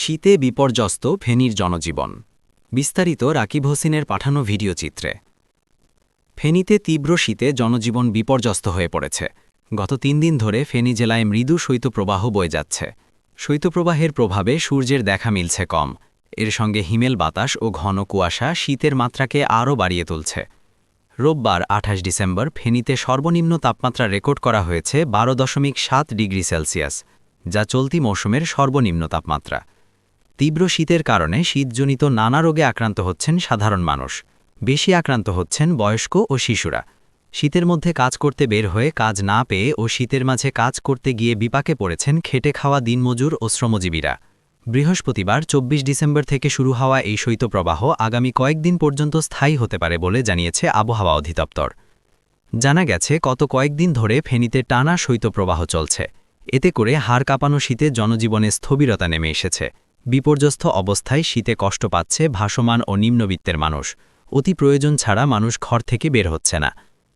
শীতে বিপর্যস্ত ফেনীর জনজীবন। বিস্তারিত রাকিব হোসেনের পাঠানো ভিডিও চিত্রে। ফেনীতে তীব্র শীতে জনজীবন বিপর্যস্ত হয়ে পড়েছে। গত তিন দিন ধরে ফেনী জেলায় মৃদু শৈত্যপ্রবাহ বয়ে যাচ্ছে। শৈত্যপ্রবাহের প্রভাবে সূর্যের দেখা মিলছে কম। এর সঙ্গে হিমেল বাতাস ও ঘন কুয়াশা শীতের মাত্রাকে আরও বাড়িয়ে তুলছে। রোববার আঠাশ ডিসেম্বর ফেনীতে সর্বনিম্ন তাপমাত্রা রেকর্ড করা হয়েছে বারো দশমিক সাত ডিগ্রি সেলসিয়াস, যা চলতি মৌসুমের সর্বনিম্ন তাপমাত্রা। তীব্র শীতের কারণে শীতজনিত নানা রোগে আক্রান্ত হচ্ছেন সাধারণ মানুষ। বেশি আক্রান্ত হচ্ছেন বয়স্ক ও শিশুরা। শীতের মধ্যে কাজ করতে বের হয়ে কাজ না পেয়ে ও শীতের মাঝে কাজ করতে গিয়ে বিপাকে পড়েছেন খেটে খাওয়া দিনমজুর ও শ্রমজীবীরা। বৃহস্পতিবার ২৪ ডিসেম্বর থেকে শুরু হওয়া এই শৈত্যপ্রবাহ আগামী কয়েকদিন পর্যন্ত স্থায়ী হতে পারে বলে জানিয়েছে আবহাওয়া অধিদপ্তর। জানা গেছে কত কয়েকদিন ধরে ফেনীতে টানা শৈত্যপ্রবাহ চলছে। এতে করে হাড় কাঁপানো শীতে জনজীবনে স্থবিরতা নেমে এসেছে। বিপর্যস্ত অবস্থায় শীতে কষ্ট পাচ্ছে ভাসমান ও নিম্নবিত্তের মানুষ। অতি প্রয়োজন ছাড়া মানুষ ঘর থেকে বের হচ্ছে না।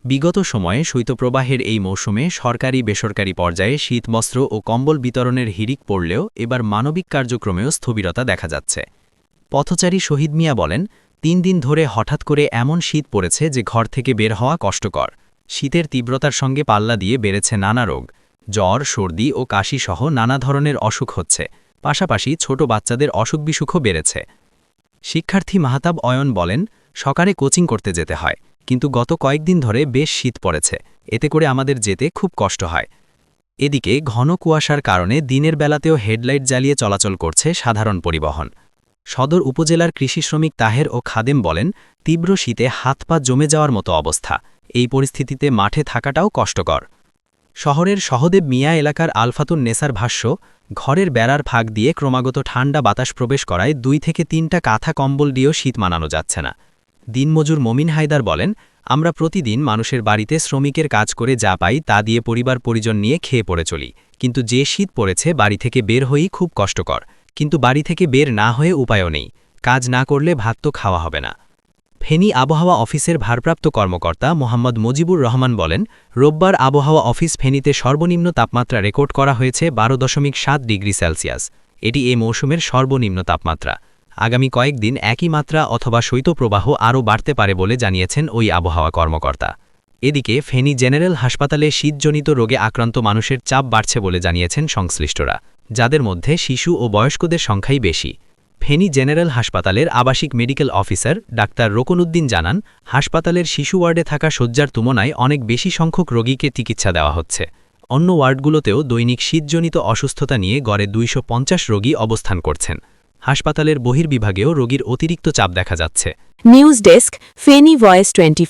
বিগত সময়ে শৈত্যপ্রবাহের এই মৌসুমে সরকারি বেসরকারি পর্যায়ে শীতবস্ত্র ও কম্বল বিতরণের হিরিক পড়লেও এবার মানবিক কার্যক্রমেও স্থবিরতা দেখা যাচ্ছে। পথচারী শহীদ মিয়া বলেন, তিন দিন ধরে হঠাৎ করে এমন শীত পড়েছে যে ঘর থেকে বের হওয়া কষ্টকর। শীতের তীব্রতার সঙ্গে পাল্লা দিয়ে বেড়েছে নানা রোগ। জ্বর, সর্দি ও কাশিসহ নানা ধরনের অসুখ হচ্ছে। পাশাপাশি ছোট বাচ্চাদের অসুখ বিসুখও বেড়েছে। শিক্ষার্থী মাহাতাব অয়ন বলেন, সকালে কোচিং করতে যেতে হয়, কিন্তু গত কয়েকদিন ধরে বেশ শীত পড়েছে, এতে করে আমাদের যেতে খুব কষ্ট হয়। এদিকে ঘন কুয়াশার কারণে দিনের বেলাতেও হেডলাইট জ্বালিয়ে চলাচল করছে সাধারণ পরিবহন। সদর উপজেলার কৃষি শ্রমিক তাহের ও খাদেম বলেন, তীব্র শীতে হাত পা জমে যাওয়ার মতো অবস্থা, এই পরিস্থিতিতে মাঠে থাকাটাও কষ্টকর। শহরের সহদেব মিয়া এলাকার আলফাতুন নেসার ভাষ্য, ঘরের বেড়ার ফাঁক দিয়ে ক্রমাগত ঠান্ডা বাতাস প্রবেশ করায় দুই থেকে তিনটা কাঁথা কম্বল দিয়েও শীত মানানো যাচ্ছে না। দিনমজুর মমিন হায়দার বলেন, আমরা প্রতিদিন মানুষের বাড়িতে শ্রমিকের কাজ করে যা পাই তা দিয়ে পরিবার পরিজন নিয়ে খেয়ে পড়ে চলি। কিন্তু যে শীত পড়েছে বাড়ি থেকে বের হয়েই খুব কষ্টকর। কিন্তু বাড়ি থেকে বের না হয়ে উপায়ও নেই। কাজ না করলে ভাত তো খাওয়া হবে না। ফেনী আবহাওয়া অফিসের ভারপ্রাপ্ত কর্মকর্তা মোহাম্মদ মজিবুর রহমান বলেন, রোববার আবহাওয়া অফিস ফেনীতে সর্বনিম্ন তাপমাত্রা রেকর্ড করা হয়েছে বারো দশমিক সাত ডিগ্রি সেলসিয়াস। এটি এ মৌসুমের সর্বনিম্ন তাপমাত্রা। আগামী কয়েকদিন একই মাত্রা অথবা শৈত্যপ্রবাহ আরও বাড়তে পারে বলে জানিয়েছেন ওই আবহাওয়া কর্মকর্তা। এদিকে ফেনী জেনারেল হাসপাতালে শীতজনিত রোগে আক্রান্ত মানুষের চাপ বাড়ছে বলে জানিয়েছেন সংশ্লিষ্টরা। যাদের মধ্যে শিশু ও বয়স্কদের সংখ্যাই বেশি। ফেনী জেনারেল হাসপাতালের আবাসিক মেডিকেল অফিসার ডাক্তার রোকনউদ্দিন জানান, হাসপাতালের শিশু ওয়ার্ডে থাকা শয্যার তুলনায় অনেক বেশি সংখ্যক রোগীকে চিকিৎসা দেওয়া হচ্ছে। অন্য ওয়ার্ডগুলোতেও দৈনিক শীতজনিত অসুস্থতা নিয়ে গড়ে দুইশ পঞ্চাশ রোগী অবস্থান করছেন। হাসপাতালের বহির্বিভাগেও রোগীর অতিরিক্ত চাপ দেখা যাচ্ছে। News desk, Feni voice twenty